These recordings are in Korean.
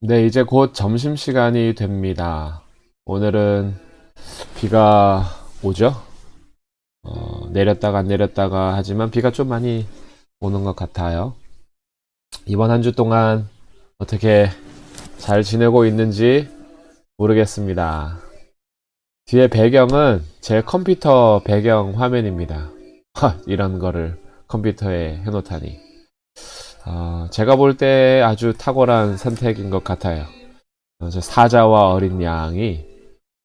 네, 이제 곧 점심시간이 됩니다. 오늘은 비가 오죠? 어, 내렸다가 안 내렸다가 하지만 비가 좀 많이 오는 것 같아요. 이번 한 주 동안 어떻게 잘 지내고 있는지 모르겠습니다. 뒤에 배경은 제 컴퓨터 배경 화면입니다. 하, 이런 거를 컴퓨터에 해놓다니. 어, 제가 볼 때 아주 탁월한 선택인 것 같아요. 어, 저 사자와 어린 양이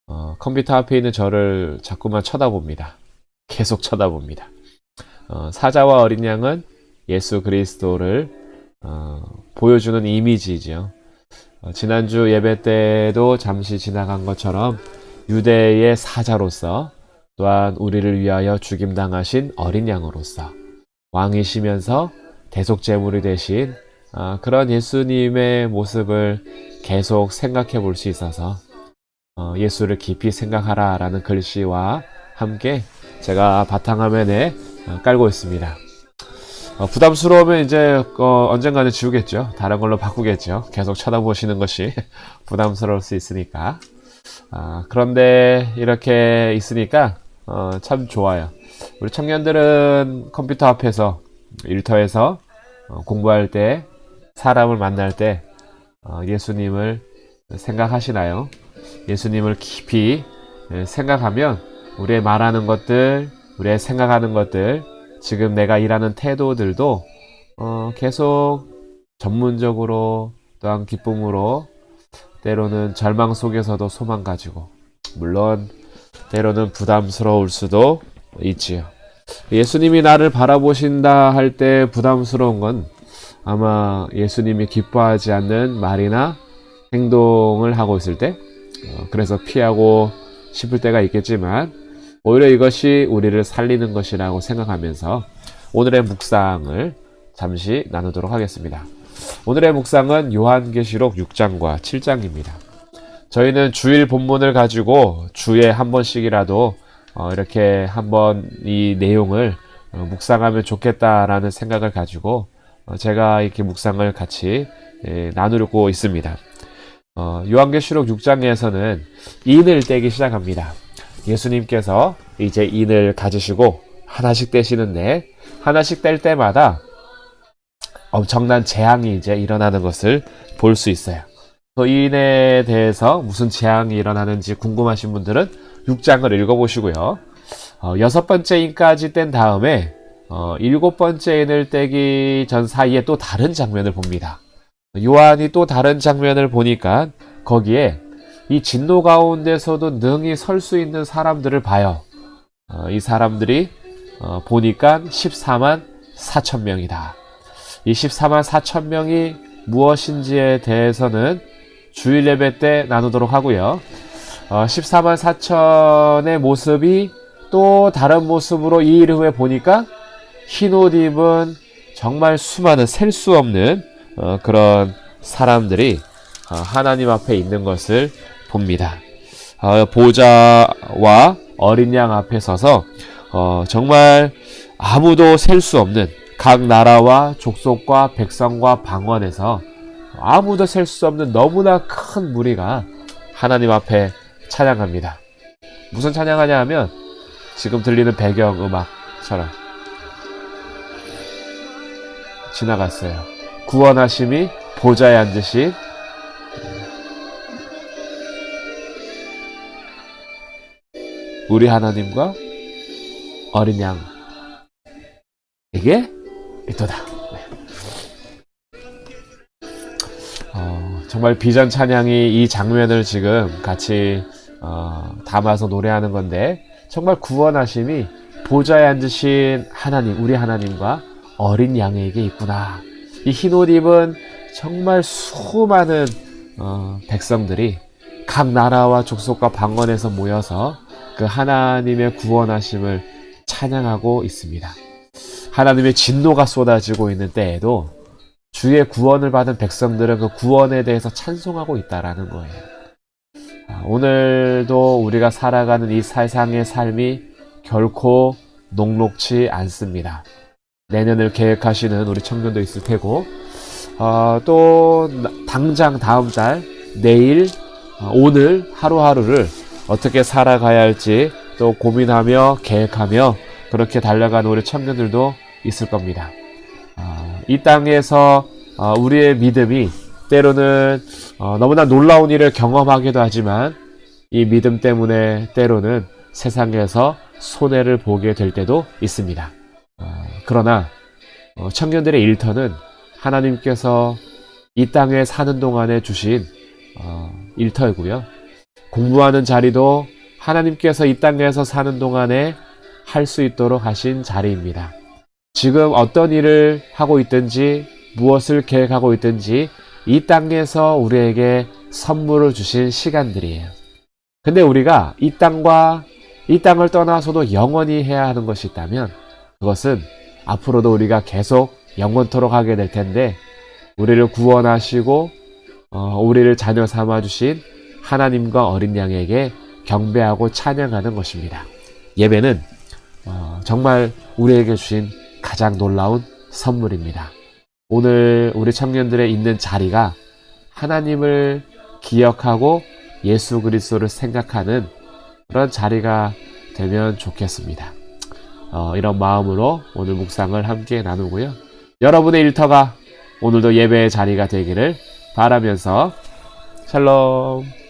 어, 컴퓨터 앞에 있는 저를 자꾸만 쳐다봅니다. 계속 쳐다봅니다. 어, 사자와 어린 양은 예수 그리스도를 어, 보여주는 이미지죠. 어, 지난주 예배 때도 잠시 지나간 것처럼 유대의 사자로서 또한 우리를 위하여 죽임당하신 어린 양으로서 왕이시면서 대속제물이 되신 아, 그런 예수님의 모습을 계속 생각해 볼 수 있어서 어, 예수를 깊이 생각하라 라는 글씨와 함께 제가 바탕화면에 어, 깔고 있습니다. 어, 부담스러우면 이제 어, 언젠가는 지우겠죠. 다른 걸로 바꾸겠죠. 계속 쳐다보시는 것이 부담스러울 수 있으니까. 아, 그런데 이렇게 있으니까 어, 참 좋아요. 우리 청년들은 컴퓨터 앞에서 일터에서 어, 공부할 때 사람을 만날 때 어, 예수님을 생각하시나요? 예수님을 깊이 예, 생각하면 우리의 말하는 것들, 우리의 생각하는 것들, 지금 내가 일하는 태도들도 어, 계속 전문적으로 또한 기쁨으로 때로는 절망 속에서도 소망 가지고 물론 때로는 부담스러울 수도 있지요. 예수님이 나를 바라보신다 할 때 부담스러운 건 아마 예수님이 기뻐하지 않는 말이나 행동을 하고 있을 때, 어, 그래서 피하고 싶을 때가 있겠지만, 오히려 이것이 우리를 살리는 것이라고 생각하면서 오늘의 묵상을 잠시 나누도록 하겠습니다. 오늘의 묵상은 요한계시록 6장과 7장입니다. 저희는 주일 본문을 가지고 주에 한 번씩이라도 어, 이렇게 한번 이 내용을 어, 묵상하면 좋겠다라는 생각을 가지고 어, 제가 이렇게 묵상을 같이 예, 나누고 있습니다. 어, 요한계시록 6장에서는 인을 떼기 시작합니다. 예수님께서 이제 인을 가지시고 하나씩 떼시는데 하나씩 뗄 때마다 엄청난 재앙이 이제 일어나는 것을 볼 수 있어요. 그 인에 대해서 무슨 재앙이 일어나는지 궁금하신 분들은 6장을 읽어보시고요. 어, 여섯 번째 인까지 뗀 다음에 어, 일곱 번째 인을 떼기 전 사이에 또 다른 장면을 봅니다. 요한이 또 다른 장면을 보니까 거기에 이 진노 가운데서도 능히 설 수 있는 사람들을 봐요. 어, 이 사람들이 어, 보니까 14만 4천 명이다. 이 14만 4천 명이 무엇인지에 대해서는 주일 예배 때 나누도록 하고요. 어, 14만 4천의 모습이 또 다른 모습으로 이일 후에 보니까 흰옷 입은 정말 수많은 셀 수 없는 어, 그런 사람들이 어, 하나님 앞에 있는 것을 봅니다. 어, 보좌와 어린 양 앞에 서서 어, 정말 아무도 셀 수 없는 각 나라와 족속과 백성과 방언에서 아무도 셀 수 없는 너무나 큰 무리가 하나님 앞에 찬양합니다. 무슨 찬양하냐 하면 지금 들리는 배경 음악처럼 지나갔어요. 구원하심이 보좌에 앉으신 우리 하나님과 어린 양 이게 이도다. 네. 어, 정말 비전 찬양이 이 장면을 지금 같이 어, 담아서 노래하는 건데 정말 구원하심이 보좌에 앉으신 하나님, 우리 하나님과 어린 양에게 있구나. 이 흰옷 입은 정말 수많은 어, 백성들이 각 나라와 족속과 방언에서 모여서 그 하나님의 구원하심을 찬양하고 있습니다. 하나님의 진노가 쏟아지고 있는 때에도 주의 구원을 받은 백성들은 그 구원에 대해서 찬송하고 있다라는 거예요. 아, 오늘도 우리가 살아가는 이 세상의 삶이 결코 녹록치 않습니다. 내년을 계획하시는 우리 청년도 있을 테고, 어, 또 나- 당장 다음 달, 내일, 어, 오늘 하루하루를 어떻게 살아가야 할지 또 고민하며 계획하며 그렇게 달려가는 우리 청년들도 있을 겁니다. 어, 이 땅에서 어, 우리의 믿음이 때로는 어, 너무나 놀라운 일을 경험하기도 하지만 이 믿음 때문에 때로는 세상에서 손해를 보게 될 때도 있습니다. 어, 그러나 어, 청년들의 일터는 하나님께서 이 땅에 사는 동안에 주신 어, 일터이고요. 공부하는 자리도 하나님께서 이 땅에서 사는 동안에 할 수 있도록 하신 자리입니다. 지금 어떤 일을 하고 있든지 무엇을 계획하고 있든지 이 땅에서 우리에게 선물을 주신 시간들이에요. 근데 우리가 이 땅과 이 땅을 떠나서도 영원히 해야 하는 것이 있다면 그것은 앞으로도 우리가 계속 영원토록 하게 될 텐데 우리를 구원하시고 어, 우리를 자녀 삼아 주신 하나님과 어린 양에게 경배하고 찬양하는 것입니다. 예배는 어, 정말 우리에게 주신 가장 놀라운 선물입니다. 오늘 우리 청년들의 있는 자리가 하나님을 기억하고 예수 그리스도를 생각하는 그런 자리가 되면 좋겠습니다. 어, 이런 마음으로 오늘 묵상을 함께 나누고요. 여러분의 일터가 오늘도 예배의 자리가 되기를 바라면서 샬롬.